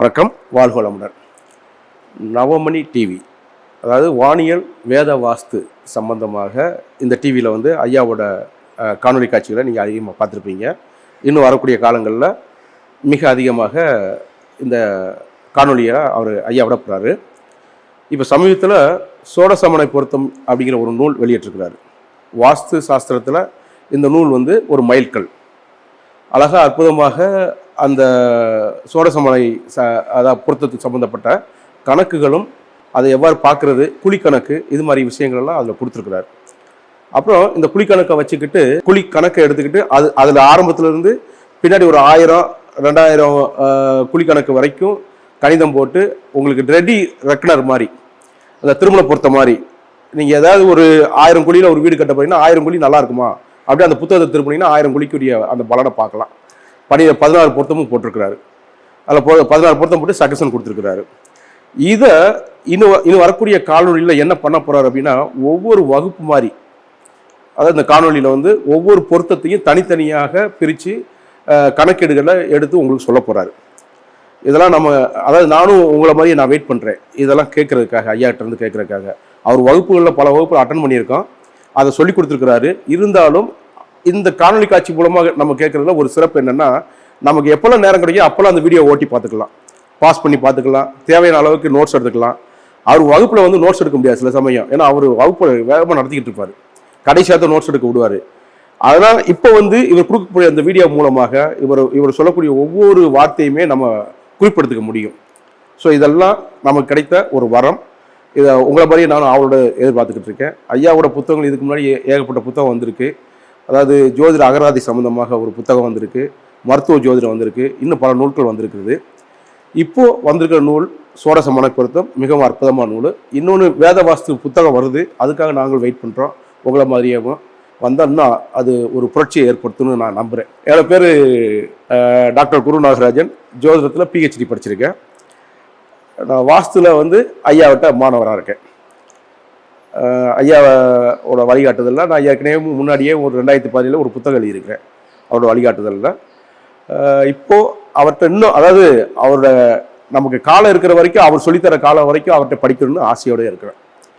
வணக்கம் வாழ்கோளமுடன். நவமணி டிவி அதாவது வானியல் வேத வாஸ்து சம்பந்தமாக இந்த டிவியில் வந்து ஐயாவோட காணொலி காட்சிகளை நீங்கள் அதிகமாக பார்த்துருப்பீங்க. இன்னும் வரக்கூடிய காலங்களில் மிக அதிகமாக இந்த காணொலியை அவர் ஐயா விடப்படுறாரு இப்போ சமீபத்தில் சோடசமனை பொருத்தம் அப்படிங்கிற ஒரு நூல் வெளியிட்டிருக்கிறாரு. வாஸ்து சாஸ்திரத்தில் இந்த நூல் வந்து ஒரு மைல்கல். அழகா அற்புதமாக அந்த சோடசமனை ச அதாவது பொருத்தத்துக்கு சம்மந்தப்பட்ட கணக்குகளும் அதை எவ்வாறு பார்க்கறது குழிக்கணக்கு இது மாதிரி விஷயங்கள்லாம் அதில் கொடுத்துருக்குறாரு. அப்புறம் இந்த குழிக்கணக்கை வச்சுக்கிட்டு குழி கணக்கை எடுத்துக்கிட்டு அது அதில் ஆரம்பத்துலேருந்து பின்னாடி ஒரு ஆயிரம் ரெண்டாயிரம் குழிக்கணக்கு வரைக்கும் கணிதம் போட்டு உங்களுக்கு ரெடி ரெக்கனர் மாதிரி அந்த திருமண பொருத்த மாதிரி நீங்கள் ஏதாவது ஒரு ஆயிரம் குழியில் ஒரு வீடு கட்ட போறீங்கன்னா ஆயிரம் குழி நல்லா இருக்குமா? அப்படியே அந்த புத்தகத்தை திருப்பினீங்கன்னா ஆயிரம் குழிக்குரிய அந்த பலனை பார்க்கலாம். பனி பதினாறு பொருத்தமும் போட்டிருக்கிறாரு. அதில் போ பதினாறு பொருத்தம் போட்டு சஜஷன் கொடுத்துருக்கிறாரு. இதை இன்னும் வ- இன்னும் வரக்கூடிய காணொலியில் என்ன பண்ண போகிறார் அப்படின்னா ஒவ்வொரு வகுப்பு மாதிரி அதாவது இந்த காணொலியில் வந்து ஒவ்வொரு பொருத்தத்தையும் தனித்தனியாக பிரித்து கணக்கெடுகளை எடுத்து உங்களுக்கு சொல்ல போகிறாரு இதெல்லாம் நம்ம அதாவது நானும் உங்களை மாதிரி நான் வெயிட் பண்ணுறேன் இதெல்லாம் கேட்குறதுக்காக ஐயாட்டிருந்து கேட்குறதுக்காக கேட்கறதுக்காக. அவர் வகுப்புகளில் பல வகுப்புகள் அட்டன் பண்ணியிருக்கோம் அதை சொல்லி கொடுத்துருக்கிறாரு. இருந்தாலும் இந்த காணொலி காட்சி மூலமாக நம்ம கேட்குறதுல ஒரு சிறப்பு என்னென்னா நமக்கு எப்போல்லாம் நேரம் கிடைக்கும் அப்போல்லாம் அந்த வீடியோ ஓட்டி பார்த்துக்கலாம். பாஸ் பண்ணி பார்த்துக்கலாம். தேவையான அளவுக்கு நோட்ஸ் எடுத்துக்கலாம். அவர் வகுப்பில் வந்து நோட்ஸ் எடுக்க முடியாது சில சமயம். ஏன்னா அவர் வகுப்பு வேகமாக நடத்திக்கிட்டு இருப்பார். கடைசியாக நோட்ஸ் எடுக்க விடுவார். அதனால் இப்போ வந்து இவர் கொடுக்கக்கூடிய அந்த வீடியோ மூலமாக இவர் இவர் சொல்லக்கூடிய ஒவ்வொரு வார்த்தையுமே நம்ம குறிப்பிடுத்துக்க முடியும். ஸோ இதெல்லாம் நமக்கு கிடைத்த ஒரு வரம். இதை உங்களை மாதிரியே நானும் அவரோட எதிர்பார்த்துக்கிட்டு இருக்கேன். ஐயாவோட புத்தகங்கள் இதுக்கு முன்னாடி ஏகப்பட்ட புத்தகம் வந்திருக்கு. அதாவது ஜோதிட அகராதி சம்பந்தமாக ஒரு புத்தகம் வந்திருக்கு மருத்துவ ஜோதிடம் வந்திருக்கு இன்னும் பல நூல்கள் வந்திருக்குது இப்போ வந்திருக்கிற நூல் சோரச மனப்பொருத்தம் மிகவும் அற்புதமான நூல். இன்னொன்று வேத வாஸ்து புத்தகம் வருது அதுக்காக நாங்கள் வெயிட் பண்ணுறோம் உங்களை மாதிரியாகவும் வந்தோம்னா அது ஒரு புரட்சியை ஏற்படுத்தும்னு நான் நம்புகிறேன் ஏழு பேர் டாக்டர் குரு நாகராஜன் ஜோதிடத்தில் பிஹெச்டி படிச்சிருக்கேன். நான் வாஸ்துல வந்து ஐயாவிட்ட மாணவராக இருக்கேன். ஐயாவோட வழிகாட்டுதலில் நான் ஏற்கனவே முன்னாடியே ஒரு ரெண்டாயிரத்தி பதினேழில் ஒரு புத்தகம் எழுதியிருக்கிறேன். அவரோட வழிகாட்டுதலில் இப்போது அவர்கிட்ட இன்னும் அதாவது அவரோட நமக்கு காலம் இருக்கிற வரைக்கும் அவர் சொல்லித்தர காலம் வரைக்கும் அவர்கிட்ட படிக்கணும்னு ஆசையோடு இருக்கிறேன்.